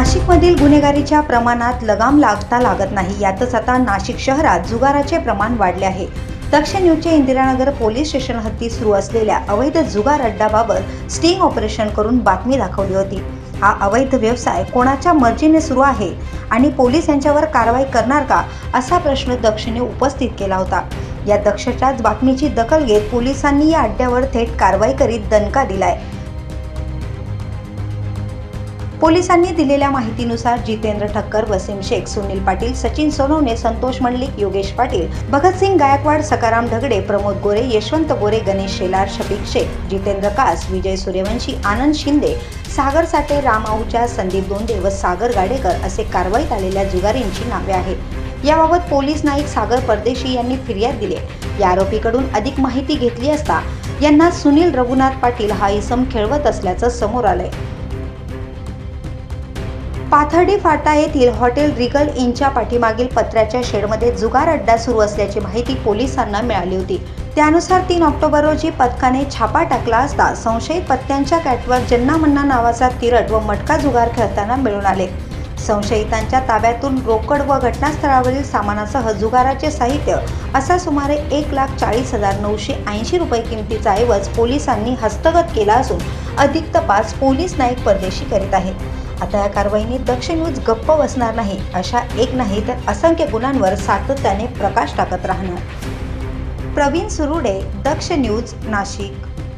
नाशिकमधील गुन्हेगारीच्या प्रमाणात लगाम लागता लागत नाही. यातच आता नाशिक शहरात जुगाराचे प्रमाण वाढले आहे. दक्षिण न्यूजच्या इंदिरानगर पोलीस स्टेशन हद्दीत सुरू असलेल्या अवैध जुगार अड्डाबाबत स्टिंग ऑपरेशन करून बातमी दाखवली होती. हा अवैध व्यवसाय कोणाच्या मर्जीने सुरू आहे आणि पोलीस यांच्यावर कारवाई करणार का असा प्रश्न दक्षने उपस्थित केला होता. या दक्षच्याच बातमीची दखल घेत पोलिसांनी या अड्ड्यावर थेट कारवाई करीत दणका दिलाय. पोलिसांनी दिलेल्या माहितीनुसार जितेंद्र ठक्कर वसीम शेख सुनील पाटील सचिन सोनवणे संतोष मंडलिक योगेश पाटील भगतसिंग गायकवाड सकाराम ढगडे प्रमोद गोरे यशवंत गोरे गणेश शेलार शफिक शेख जितेंद्र कास विजय सूर्यवंशी आनंद शिंदे सागर साठे राम आहुजा संदीप दोंडे व सागर गाडेकर असे कारवाईत आलेल्या जुगारींची नावे आहेत. याबाबत पोलीस नाईक सागर परदेशी यांनी फिर्याद दिली. या आरोपीकडून अधिक माहिती घेतली असता यांना सुनील रघुनाथ पाटील हा इसम खेळवत असल्याचं समोर आलंय. पाथर्डी फाटा येथील हॉटेल रिगल इनच्या पाठीमागील पत्र्याच्या शेडमध्ये जुगार अड्डा सुरू असल्याची माहिती पोलिसांना मिळाली होती. त्यानुसार तीन ऑक्टोबर रोजी पथकाने छापा टाकला असता संशयित पत्त्यांच्या कॅटवर जन्ना मन्ना नावाचा तिरट व मटका जुगार खेळताना मिळून आले. संशयितांच्या ताब्यातून रोकड व घटनास्थळावरील सामानासह जुगाराचे साहित्य असा सुमारे एक लाख चाळीस हजार नऊशे ऐंशी रुपये किमतीचा ऐवज पोलिसांनी हस्तगत केला असून अधिक तपास पोलीस नाईक परदेशी करीत आहेत. आता या कारवाईने दक्ष न्यूज गप्प बसणार नाही अशा एक नाही तर असंख्य गुन्ह्यांवर सातत्याने प्रकाश टाकत राहणार प्रवीण सुरुडे दक्ष न्यूज नाशिक.